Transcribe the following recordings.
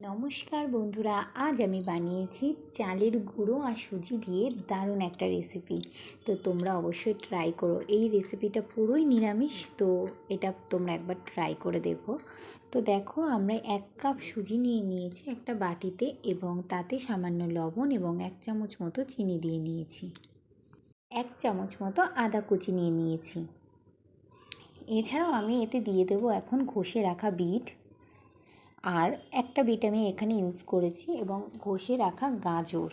নমস্কার বন্ধুরা, আজ আমি বানিয়েছি চালের গুঁড়ো আর সুজি দিয়ে দারুণ একটা রেসিপি তো তোমরা অবশ্যই ট্রাই করো। এই রেসিপিটা পুরোই নিরামিষ, তো এটা তোমরা একবার ট্রাই করে দেখো। তো দেখো, আমরা এক কাপ সুজি নিয়ে নিয়েছি একটা বাটিতে এবং তাতে সামান্য লবণ এবং এক চামচ মতো চিনি দিয়ে নিয়েছি। এক চামচ মতো আদা কুচি নিয়ে নিয়েছি। এছাড়াও আমি এতে দিয়ে দেবো এখন ঘষে রাখা বিট। আর একটা বিট আমি এখানে ইউজ করেছি এবং ঘষে রাখা গাজর।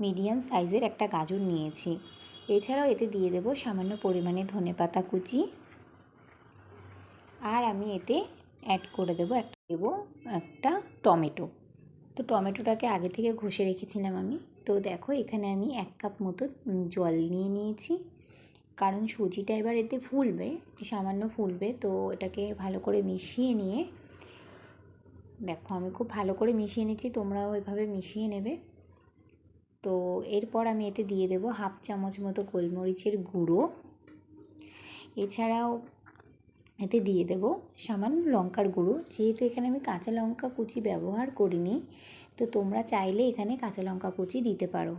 মিডিয়াম সাইজের একটা গাজর নিয়েছি। এছাড়াও এতে দিয়ে দেবো সামান্য পরিমাণে ধনে পাতা কুচি। আর আমি এতে অ্যাড করে দেবো একটা দেবো একটা টমেটো। তো টমেটোটাকে আগে থেকে ঘষে রেখেছিলাম আমি। তো দেখো এখানে আমি এক কাপ মতো জল নিয়ে নিয়েছি। কারণ সুজিটা এবার এতে ফুলবে, সামান্য ফুলবে। তো এটাকে ভালো করে মিশিয়ে নিয়ে দেখো, আমি খুব ভালো করে মিশিয়ে নিচ্ছি, তোমরাও এভাবে মিশিয়ে নেবে। তো এরপর আমি এতে দিয়ে দেবো হাফ চামচ মতো গোলমরিচের গুঁড়ো। এছাড়াও এতে দিয়ে দেব সামান্য লঙ্কার গুঁড়ো। যেহেতু এখানে আমি কাঁচা লঙ্কা কুচি ব্যবহার করিনি, তো তোমরা চাইলে এখানে কাঁচা লঙ্কা কুচি দিতে পারো।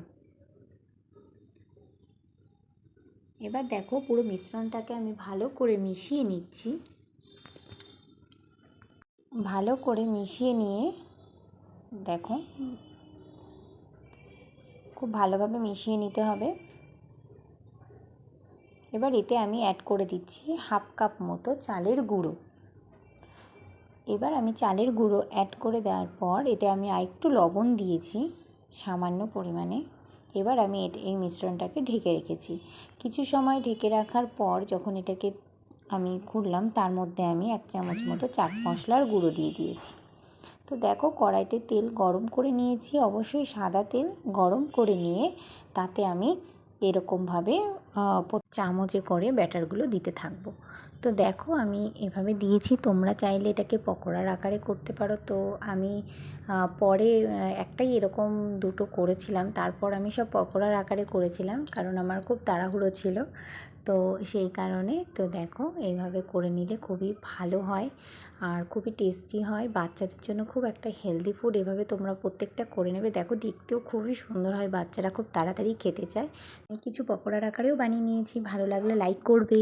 এবার দেখো পুরো মিশ্রণটাকে আমি ভালো করে মিশিয়ে নিচ্ছি। ভালো করে মিশিয়ে নিয়ে দেখো, খুব ভালোভাবে মিশিয়ে নিতে হবে। এবার এতে আমি অ্যাড করে দিচ্ছি হাফ কাপ মতো চালের গুঁড়ো। এবার আমি চালের গুঁড়ো অ্যাড করে দেওয়ার পর এতে আমি আরেকটু লবণ দিয়েছি সামান্য পরিমাণে। এবার আমি এই মিশ্রণটাকে ঢেকে রেখেছি। কিছু সময় ঢেকে রাখার পর যখন এটাকে আমি খুললাম তার মধ্যে আমি এক চামচ মতো চাট মশলার গুঁড়ো দিয়ে দিয়েছি। তো দেখো, কড়াইতে তেল গরম করে নিয়েছি, অবশ্যই সাদা তেল গরম করে নিয়ে তাতে আমি এরকমভাবে চামচে করে ব্যাটারগুলো দিতে থাকব। তো দেখো আমি এভাবে দিয়েছি, তোমরা চাইলে এটাকে পকোড়ার আকারে করতে পারো। তো আমি পরে একটাই এরকম দুটো করেছিলাম। তারপর আমি সব পকোড়ার আকারে করেছিলাম, কারণ আমার খুব তাড়াহুড়ো ছিল। তো সেই কারণে, তো দেখো এইভাবে করে নিলে খুবই ভালো হয় আর খুবই টেস্টি হয়। বাচ্চাদের জন্য খুব একটা হেলদি ফুড এভাবে তোমরা প্রত্যেকটা করে নেবে। দেখো দেখতেও খুবই সুন্দর হয়, বাচ্চারা খুব তাড়াতাড়ি খেতে চায়। আমি কিছু পকোড়ার আকারেও বানিয়ে নিয়েছি। ভালো লাগলে লাইক করবে।